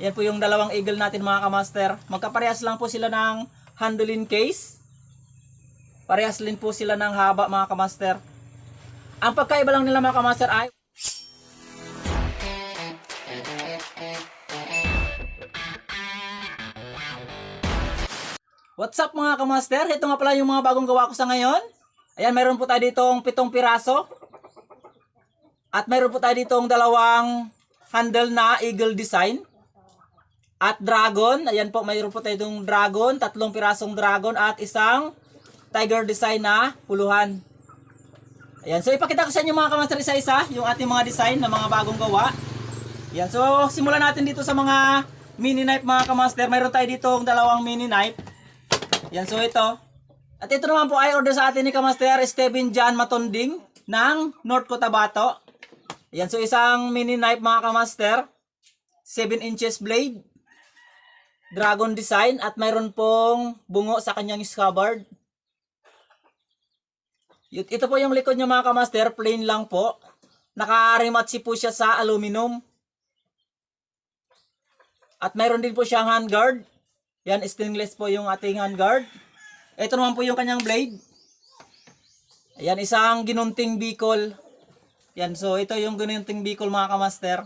Yan po yung dalawang eagle natin mga kamaster. Magkaparehas lang po sila ng handling case. Parehas din po sila ng haba mga kamaster. Ang pagkaiba lang nila mga kamaster ay What's up mga kamaster? Ito nga pala yung mga bagong gawa ko sa ngayon. Ayan, mayroon po tayo ditong pitong piraso. At mayroon po tayo ditong dalawang handle na eagle design. At dragon. Ayan po, mayroon po tayo ditong dragon. Tatlong pirasong dragon at isang tiger design na puluhan. Ayan, so ipakita ko sa inyo mga kamaster isa-isa yung ating mga design na mga bagong gawa. Ayan, so simulan natin dito sa mga mini knife mga kamaster. Mayroon tayo ditong dalawang mini knife. Yan, so ito. At ito naman po ay order sa atin ni Kamaster Steven John Matonding ng North Cotabato. Yan, so isang mini knife mga Kamaster. 7 inches blade. Dragon design at mayroon pong bungo sa kanyang scabbard. Ito po yung likod niya mga Kamaster, plain lang po. Naka-rematsi po siya sa aluminum. At mayroon din po siyang handguard. Yan, stainless po yung ating handguard. Ito naman po yung kanyang blade. Ayan, isang ginunting bicol. Yan, so ito yung ginunting bicol mga kamaster.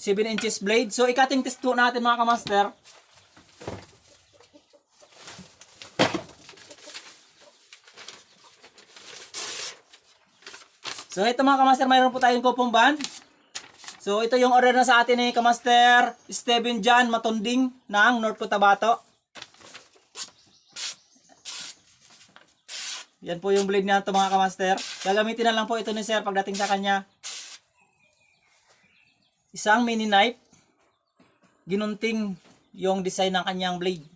7 inches blade. So, ikating test po natin mga kamaster. So, ito mga kamaster, mayroon po tayong kupong band. So ito yung order na sa atin ni Kamaster Steven John Matonding ng North Cotabato. Yan po yung blade niya ito mga Kamaster. Gagamitin na lang po ito ni Sir pagdating sa kanya. Isang mini knife. Ginunting yung design ng kanyang blade.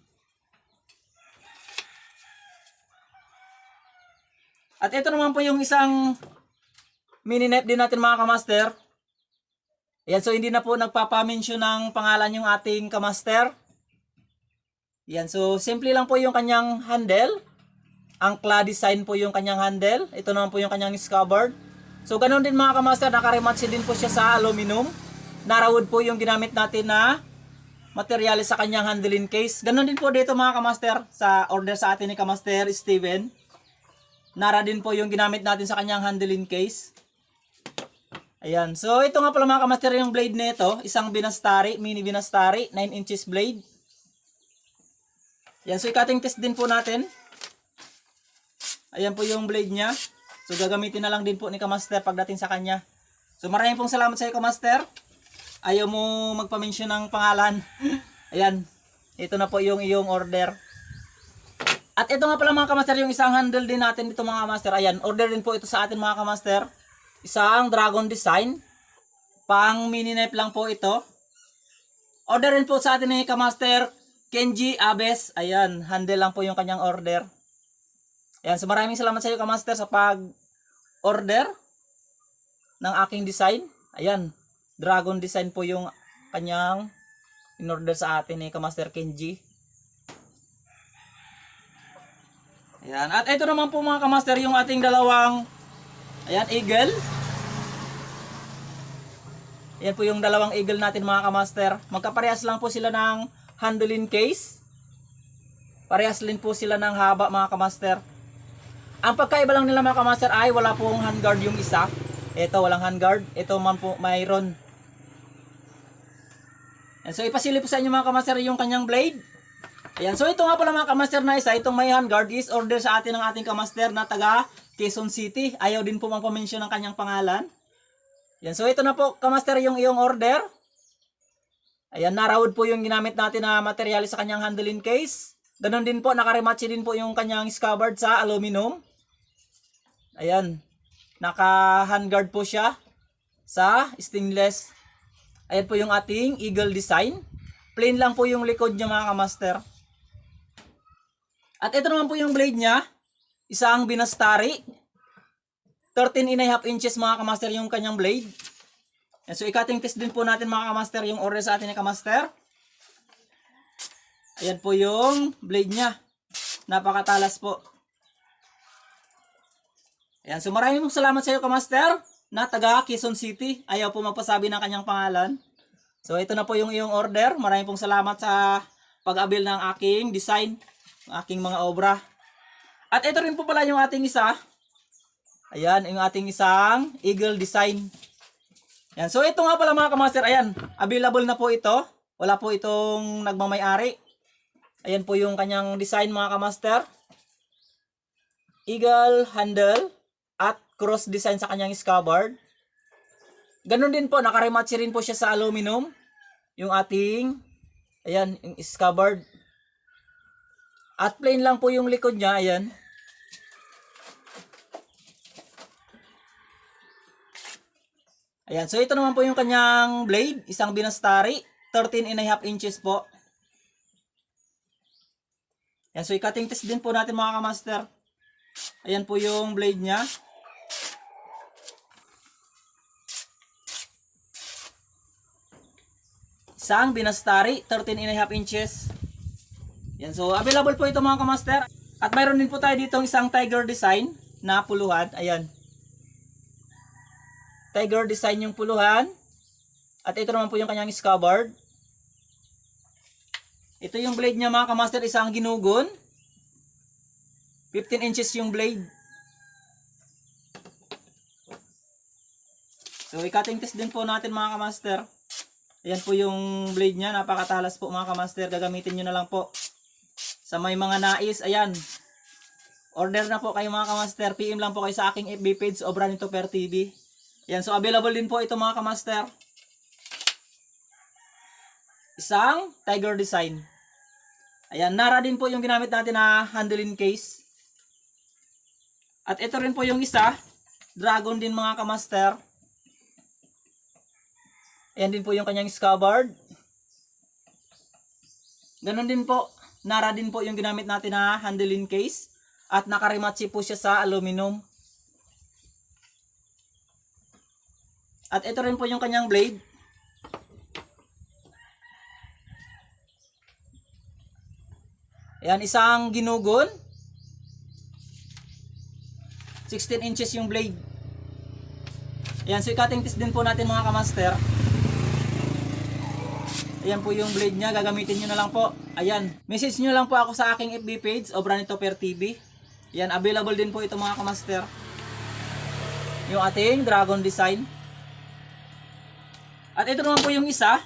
At ito naman po yung isang mini knife din natin mga Kamaster. Ayan, so hindi na po nagpapamention ng pangalan yung ating kamaster. Yan, so simple lang po yung kanyang handle. Ang claw design po yung kanyang handle. Ito naman po yung kanyang scabbard. So ganun din mga kamaster, nakarematch din po siya sa aluminum. Narawood po yung ginamit natin na materials sa kanyang handling case. Ganun din po dito mga kamaster, sa order sa atin ni kamaster Steven. Nara din po yung ginamit natin sa kanyang handling case. Ayan. So, ito nga pala mga kamaster yung blade nito. Isang binastari, mini binastari, 9 inches blade. Ayan. So, ikating test din po natin. Ayan po yung blade niya. So, gagamitin na lang din po ni Kamaster pagdating sa kanya. So, maraming pong salamat sa iyo, Kamaster. Ayaw mo magpa-mention ng pangalan. Ayan. Ito na po yung iyong order. At ito nga pala mga kamaster, yung isang handle din natin dito mga kamaster. Ayan, order din po ito sa atin mga kamaster. Isang dragon design. Pang mini knife lang po ito. Order rin po sa atin ni Kamaster Kenji Abes. Ayan, handle lang po yung kanyang order. Ayan, so maraming salamat sa iyo Kamaster sa pag-order ng aking design. Ayan, dragon design po yung kanyang in-order sa atin ni Kamaster Kenji. Ayan, at ito naman po mga Kamaster yung ating dalawang Ayan, eagle. Ayan po yung dalawang eagle natin mga kamaster. Magkaparehas lang po sila ng handling case. Parehas din po sila ng haba mga kamaster. Ang pagkaiba lang nila mga kamaster ay wala pong handguard yung isa. Ito walang handguard. Ito man po mayroon. And so ipasilip sa inyo mga kamaster yung kanyang blade. Ayan, so ito nga pala mga kamaster na isa, itong may handguard is order sa atin ng ating kamaster na taga Quezon City. Ayaw din po magpamention ng kanyang pangalan. Yan, so ito na po kamaster yung iyong order. Ayan, narawod po yung ginamit natin na materials sa kanyang handling case. Ganon din po, nakarematch din po yung kanyang scabbard sa aluminum. Ayan, naka-handguard po siya sa stainless. Ayan po yung ating eagle design. Plain lang po yung likod niya mga kamaster. At ito naman po yung blade niya. Isang binastari. 13 and a half inches mga kamaster yung kanyang blade. Yan, so ikating test din po natin mga kamaster yung order sa atin ni kamaster. Ayan po yung blade niya. Napakatalas po. Ayan, so maraming salamat sa iyo kamaster na taga Quezon City. Ayaw po magpasabi ng kanyang pangalan. So ito na po yung iyong order. Maraming pong salamat sa pag-abil ng aking design, ng aking mga obra. At ito rin po pala yung ating isa. Ayan, yung ating isang eagle design. Yan. So ito nga pala mga kamaster, ayan, available na po ito. Wala po itong nagmamay-ari. Ayan po yung kanyang design mga kamaster. Eagle handle at cross design sa kanyang scabbard. Ganon din po, nakarimatsi rin po siya sa aluminum. Yung ating, ayan, yung scabbard. At plain lang po yung likod niya, ayan. Ayan, so ito naman po yung kanyang blade, isang binastari, 13 and a half inches po. Ayan, so i-cutting test din po natin mga kamaster. Ayan po yung blade niya. Isang binastari, 13 and a half inches. Yan, so available po ito mga kamaster. At mayroon din po tayo dito isang tiger design na puluhan. Ayan. Tiger design yung puluhan. At ito naman po yung kanyang scabbard. Ito yung blade niya mga kamaster, isang ginugon. 15 inches yung blade. So, i-cutting test din po natin mga kamaster. Ayan po yung blade niya. Napakatalas po mga kamaster. Gagamitin nyo na lang po. Sa may mga nais, ayan. Order na po kayo mga kamaster. PM lang po kayo sa aking FB page, Obranito Per TV. Ayan, so available din po ito mga kamaster. Isang tiger design. Ayan, Nara din po yung ginamit natin na handling case. At ito rin po yung isa. Dragon din mga kamaster. Ayan din po yung kanyang scabbard. Ganon din po. Nara din po yung ginamit natin na handling case. At nakarimatsi po siya sa aluminum. At ito rin po yung kanyang blade. Ayan, isang ginugon. 16 inches yung blade. Ayan, so i-cutting test din po natin mga kamaster. Ayan po yung blade niya, gagamitin nyo na lang po. Ayan, message nyo lang po ako sa aking FB page, Obranito Per TV. Ayan, available din po ito mga kamaster. Yung ating dragon design. At ito naman po yung isa.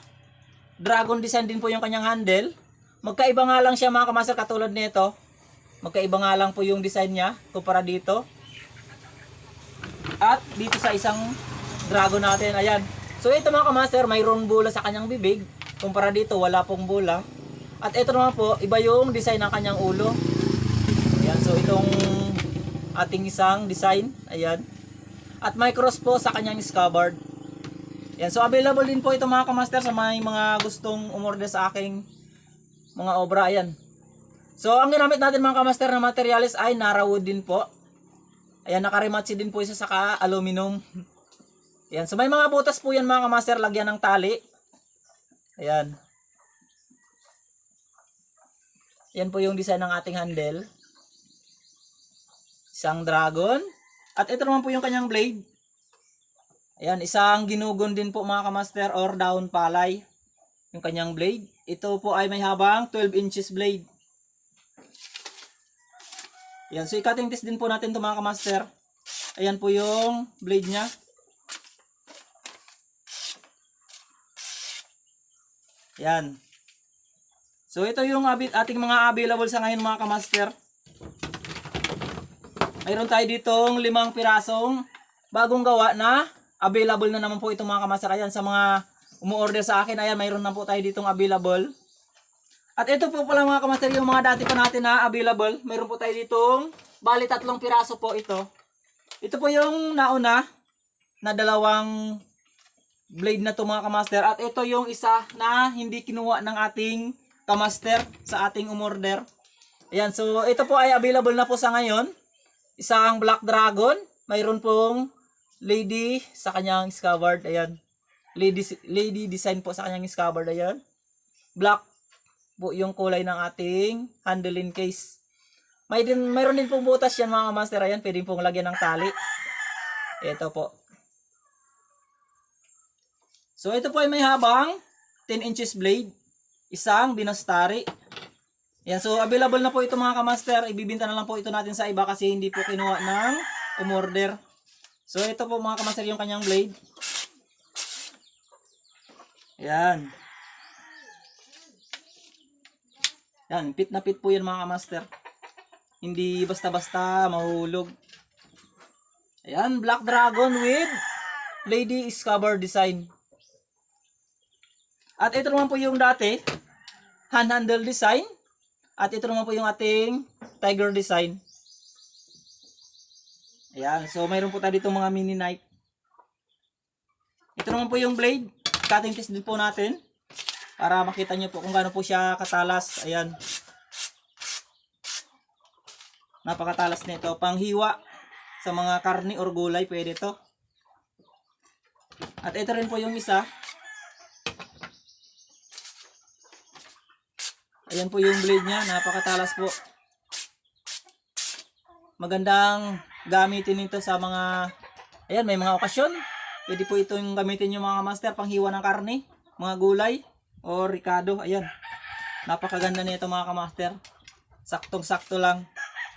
Dragon design din po yung kanyang handle. Magkaiba nga lang siya mga kamaster katulad nito. Magkaiba nga lang po yung design niya kumpara dito. At dito sa isang dragon natin, ayan. So ito mga kamaster, mayroong bula sa kanyang bibig. Kumpara dito, wala pong bula. At ito naman po, iba yung design ng kanyang ulo. Ayan, so itong ating isang design, ayan. At may cross po sa kanyang scabbard. Yan, so available din po ito mga kamaster sa may mga gustong umorder sa aking mga obra. Ayan. So ang ginamit natin mga kamaster na materials ay narawood din po. Ayan, nakarimatsi din po isa sa aluminum. Ayan, so may mga butas po yan mga kamaster, lagyan ng tali. Ayan. Yan po yung design ng ating handle. Isang dragon. At ito naman po yung kanyang blade. Ayan, isang ginugon din po mga kamaster or down palay. Yung kanyang blade. Ito po ay may habang 12 inches blade. Ayan, so i-cutting test din po natin ito mga kamaster. Ayan po yung blade niya. Ayan. So ito yung ating mga available sa ngayon mga kamaster. Mayroon tayo ditong limang pirasong bagong gawa na available na naman po itong mga kamaster. Ayan sa mga umuorder sa akin. Ayan mayroon na po tayo ditong available. At ito po pala mga kamaster yung mga dati pa natin na available. Mayroon po tayo ditong bali tatlong piraso po ito. Ito po yung nauna na dalawang blade na to mga kamaster. At ito yung isa na hindi kinuha ng ating kamaster sa ating umorder. Ayan, so ito po ay available na po sa ngayon. Isang Black Dragon. Mayroon pong lady sa kanyang scabbard. Ayan. Lady, lady design po sa kanyang scabbard. Ayan. Black po yung kulay ng ating handling case. May din, mayroon din pong butas yan mga master. Ayan, pwede pong lagyan ng tali. Ito po. So ito po ay may habang 10 inches blade, isang binastari. Yan, so available na po ito mga kamaster. Ibibinta na lang po ito natin sa iba kasi hindi po kinuha ng umorder. So ito po mga kamaster yung kanyang blade. Yan. Yan, pit na pit po yan mga kamaster. Hindi basta-basta mahulog. Ayan, Black Dragon with Lady Scabbard design. At ito naman po yung dati, hand handle design. At ito naman po yung ating tiger design. Ayan, so mayroon po tayo dito mga mini knife. Ito naman po yung blade. Cutting test din po natin. Para makita nyo po kung gaano po siya katalas. Ayan. Napakatalas nito. Panghiwa sa mga karni or gulay, pwede to. At ito rin po yung isa. Ayan po yung blade niya, napakatalas po. Magandang gamitin nito sa mga Ayan, may mga okasyon. Pwede po itong gamitin yung mga master panghiwa ng karne, mga gulay o ricado. Ayan. Napakaganda nito mga kamaster. Saktong-sakto lang.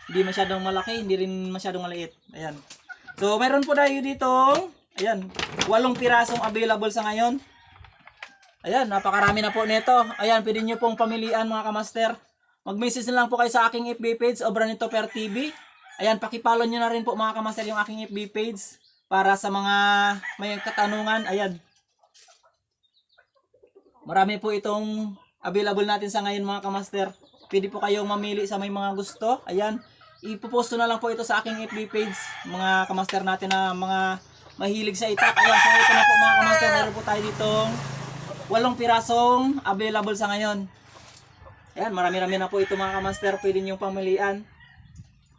Hindi masyadong malaki, hindi rin masyadong maliit. Ayan. So, meron po tayo dito, ayan, walong pirasong available sa ngayon. Ayan, napakarami na po nito. Ayan, pwede nyo pong pamilian mga kamaster. Mag-message na lang po kayo sa aking FB page, Obra nito per TV. Ayan, pakipollow nyo na rin po mga kamaster yung aking FB page para sa mga may katanungan. Ayan. Marami po itong available natin sa ngayon mga kamaster. Pwede po kayong mamili sa may mga gusto. Ayan. Ipoposto na lang po ito sa aking FB page. Mga kamaster natin na mga mahilig sa itak. Ayan, so ito na po mga kamaster. Meron po tayo ditong walong pirasong available sa ngayon. Ayan, marami-rami na po ito mga kamaster. Pwede nyo pamilian.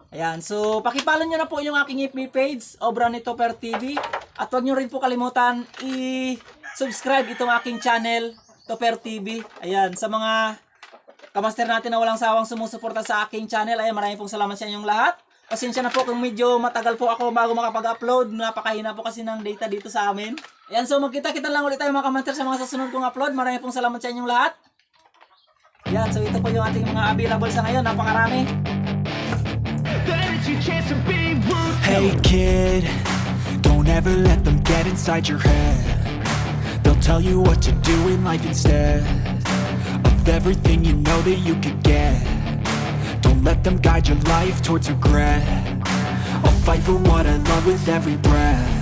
Ayan, so pakipollow nyo na po yung aking FB page, Obra nito per TV. At huwag nyo rin po kalimutan i-subscribe itong aking channel, Toper TV. Ayan, sa mga kamaster natin na walang sawang sumusuporta sa aking channel, ayan, maraming pong salamat sa inyong lahat. Pasensya na po kung medyo matagal po ako bago makapag-upload. Napakahina po kasi ng data dito sa amin. Ayan, so magkita-kita lang ulit tayo mga kamaster sa mga susunod kong upload. Maraming pong salamat sa inyong lahat. Ayan, so ito po yung ating mga available sa ngayon. Napakarami. Hey kid, don't ever let them get inside your head. They'll tell you what to do in life instead of everything you know that you could get. Don't let them guide your life towards regret. I'll fight for what I love with every breath.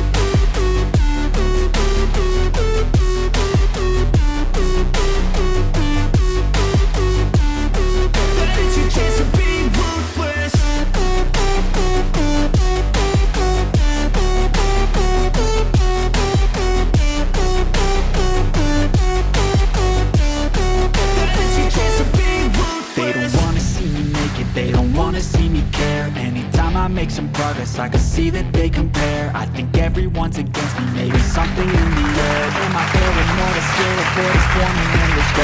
see that they compare. I think everyone's against me, maybe something in the air. Am I paranoid? Or scared of what is forming